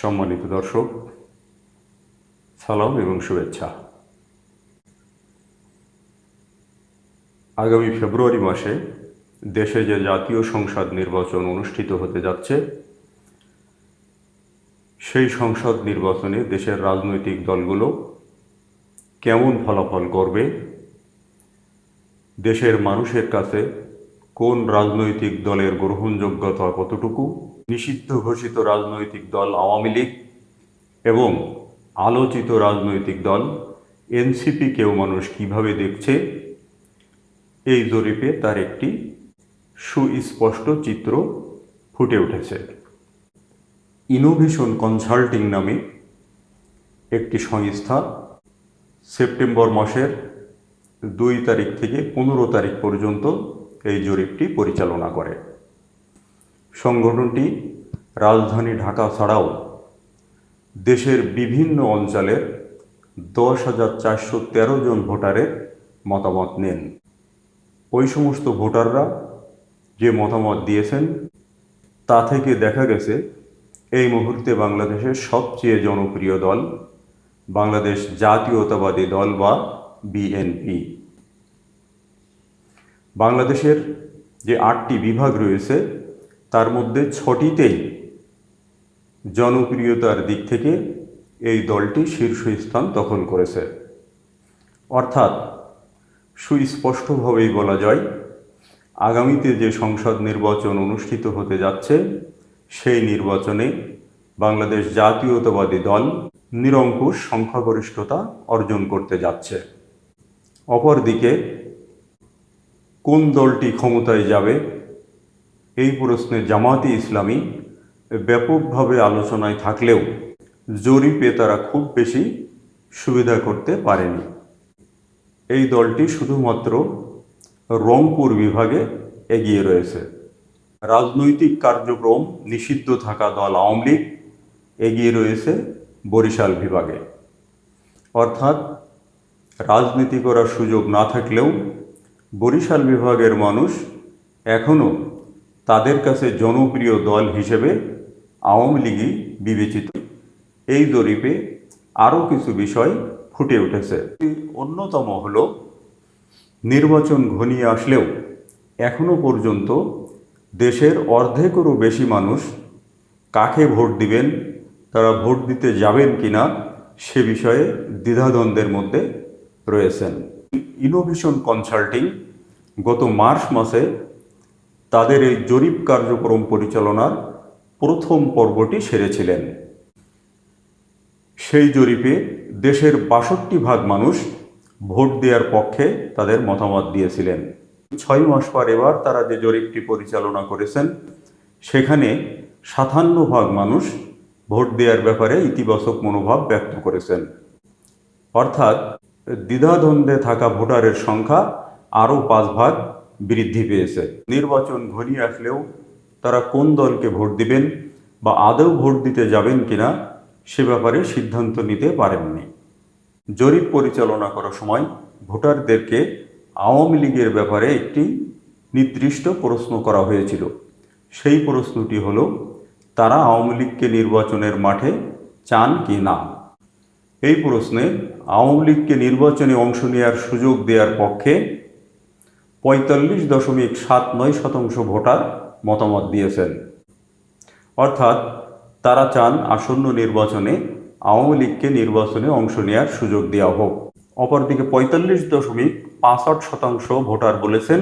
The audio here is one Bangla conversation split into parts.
সম্মানিত দর্শক, সালাম এবং শুভেচ্ছা। আগামী ফেব্রুয়ারি মাসে দেশে যে জাতীয় সংসদ নির্বাচন অনুষ্ঠিত হতে যাচ্ছে, সেই সংসদ নির্বাচনে দেশের রাজনৈতিক দলগুলো কেমন ফলাফল করবে, দেশের মানুষের কাছে কোন রাজনৈতিক দলের গ্রহণযোগ্যতা কতটুকু নিষিদ্ধ ঘোষিত রাজনৈতিক দল আওয়ামী লীগ এবং আলোচিত রাজনৈতিক দল এনসিপিকেও মানুষ কীভাবে দেখছে, এই জরিপে তার একটি সুস্পষ্ট চিত্র ফুটে উঠেছে। ইনোভেশন কনসাল্টিং নামে একটি সংস্থা সেপ্টেম্বর মাসের দুই তারিখ থেকে পনেরো তারিখ পর্যন্ত এই জরিপটি পরিচালনা করে। সংগঠনটি রাজধানী ঢাকা ছাড়াও দেশের বিভিন্ন অঞ্চলের দশ হাজার চারশো তেরো জন ভোটারের মতামত নেন। ওই সমস্ত ভোটাররা যে মতামত দিয়েছেন, তা থেকে দেখা গেছে এই মুহূর্তে বাংলাদেশের সবচেয়ে জনপ্রিয় দল বাংলাদেশ জাতীয়তাবাদী দল বা বিএনপি। বাংলাদেশের যে আটটি বিভাগ রয়েছে তার মধ্যে ছটিতেই জনপ্রিয়তার দিক থেকে এই দলটি শীর্ষস্থান দখল করেছে। অর্থাৎ সুস্পষ্টভাবেই বলা যায়, আগামীতে যে সংসদ নির্বাচন অনুষ্ঠিত হতে যাচ্ছে, সেই নির্বাচনে বাংলাদেশ জাতীয়তাবাদী দল নিরঙ্কুশ সংখ্যাগরিষ্ঠতা অর্জন করতে যাচ্ছে। অপরদিকে, কোন দলটি ক্ষমতায় যাবে এই প্রশ্নে জামাতি ইসলামী ব্যাপকভাবে আলোচনায় থাকলেও জরিপে তারা খুব বেশি সুবিধা করতে পারেনি। এই দলটি শুধুমাত্র রংপুর বিভাগে এগিয়ে রয়েছে। রাজনৈতিক কার্যক্রম নিষিদ্ধ থাকা দল আওয়ামী লীগ এগিয়ে রয়েছে বরিশাল বিভাগে। অর্থাৎ রাজনীতি করার সুযোগ না থাকলেও বরিশাল বিভাগের মানুষ এখনও তাদের কাছে জনপ্রিয় দল হিসেবে আওয়ামী লীগই বিবেচিত। এই জরিপে আরও কিছু বিষয় ফুটে উঠেছে। অন্যতম হল, নির্বাচন ঘনিয়ে আসলেও এখনও পর্যন্ত দেশের অর্ধেকেরও বেশি মানুষ কাকে ভোট দিবেন, তারা ভোট দিতে যাবেন কিনা সে বিষয়ে দ্বিধাদ্বন্দ্বের মধ্যে রয়েছেন। ইনোভেশন কনসাল্টিং গত মার্চ মাসে তাদের এই জরিপ কার্যক্রম পরিচালনার প্রথম পর্বটি সেরেছিলেন। সেই জরিপে দেশের বাষট্টি ভাগ মানুষ ভোট দেওয়ার পক্ষে তাদের মতামত দিয়েছিলেন। ছয় মাস পর এবার তারা যে জরিপটি পরিচালনা করেছেন, সেখানে সাতান্ন ভাগ মানুষ ভোট দেওয়ার ব্যাপারে ইতিবাচক মনোভাব ব্যক্ত করেছেন। অর্থাৎ দ্বিধাদ্বন্দ্বে থাকা ভোটারের সংখ্যা আরও পাঁচ ভাগ বৃদ্ধি পেয়েছে। নির্বাচন ঘনিয়ে আসলেও তারা কোন দলকে ভোট দিবেন বা আদৌ ভোট দিতে যাবেন কিনা সে ব্যাপারে সিদ্ধান্ত নিতে পারেননি। জরিপ পরিচালনা করার সময় ভোটারদেরকে আওয়ামী লীগের ব্যাপারে একটি নির্দিষ্ট প্রশ্ন করা হয়েছিল। সেই প্রশ্নটি হল, তারা আওয়ামী লীগকে নির্বাচনের মাঠে চান কি না? এই প্রশ্নে আওয়ামী লীগকে নির্বাচনে অংশ নেওয়ার সুযোগ দেওয়ার পক্ষে পঁয়তাল্লিশ দশমিক সাত নয় শতাংশ ভোটার মতামত দিয়েছেন। অর্থাৎ তারা চান আসন্ন নির্বাচনে আওয়ামী লীগকে নির্বাচনে অংশ নেওয়ার সুযোগ দেওয়া হোক। অপরদিকে পঁয়তাল্লিশ দশমিক পাঁচষট শতাংশ ভোটার বলেছেন,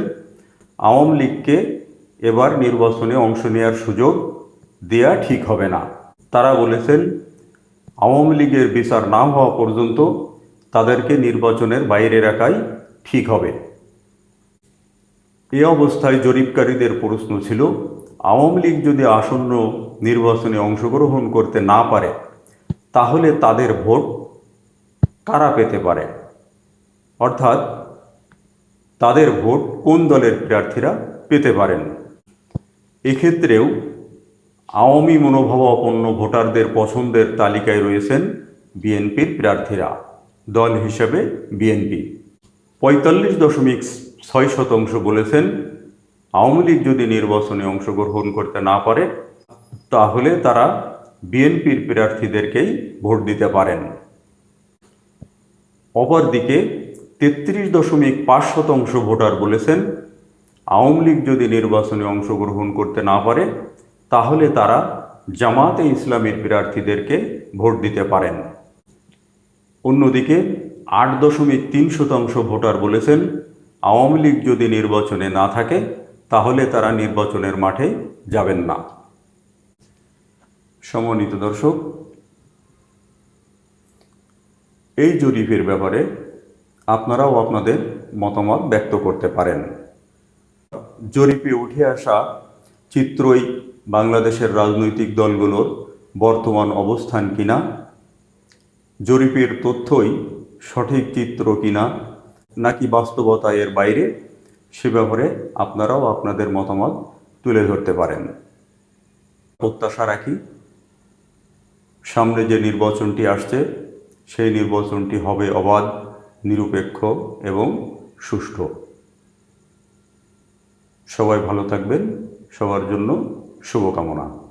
আওয়ামী লীগকে এবার নির্বাচনে অংশ নেওয়ার সুযোগ দেয়া ঠিক হবে না। তারা বলেছেন, আওয়ামী লীগের বিচার না হওয়া পর্যন্ত তাদেরকে নির্বাচনের বাইরে রাখাই ঠিক হবে। এ অবস্থায় জরিপকারীদের প্রশ্ন ছিল, আওয়ামী লীগ যদি আসন্ন নির্বাচনে অংশগ্রহণ করতে না পারে, তাহলে তাদের ভোট কারা পেতে পারে? অর্থাৎ, তাদের ভোট কোন দলের প্রার্থীরা পেতে পারেন? এক্ষেত্রেও আওয়ামী মনোভাবাপন্ন ভোটারদের পছন্দের তালিকায় রয়েছেন বিএনপির প্রার্থীরা, দল হিসেবে বিএনপি। পঁয়তাল্লিশ দশমিক ছয় শতাংশ বলেছেন, আওয়ামী লীগ যদি নির্বাচনে অংশগ্রহণ করতে না পারে, তাহলে তারা বিএনপির প্রার্থীদেরকেই ভোট দিতে পারেন। অপরদিকে তেত্রিশ দশমিক পাঁচ শতাংশ ভোটার বলেছেন, আওয়ামী লীগ যদি নির্বাচনে অংশগ্রহণ করতে না পারে, তাহলে তারা জামাতে ইসলামের প্রার্থীদেরকে ভোট দিতে পারেন। অন্যদিকে আট দশমিক তিন শতাংশ ভোটার বলেছেন আওয়ামী লীগ যদি নির্বাচনে না থাকে, তাহলে তারা নির্বাচনের মাঠে যাবেন না। সমন্বিত দর্শক, এই জরিপের ব্যাপারে আপনারাও আপনাদের মতামত ব্যক্ত করতে পারেন। জরিপে উঠে আসা চিত্রই বাংলাদেশের রাজনৈতিক দলগুলোর বর্তমান অবস্থান কিনা, জরিপের তথ্যই সঠিক চিত্র কিনা নাকি বাস্তবতা এর বাইরে সে ব্যাপারে আপনারাও আপনাদের মতামত তুলে ধরতে পারেন। প্রত্যাশা রাখি, সামনে যে নির্বাচনটি আসছে, সেই নির্বাচনটি হবে অবাধ, নিরপেক্ষ এবং সুষ্ঠু। সবাই ভালো থাকবেন। সবার জন্য শুভকামনা।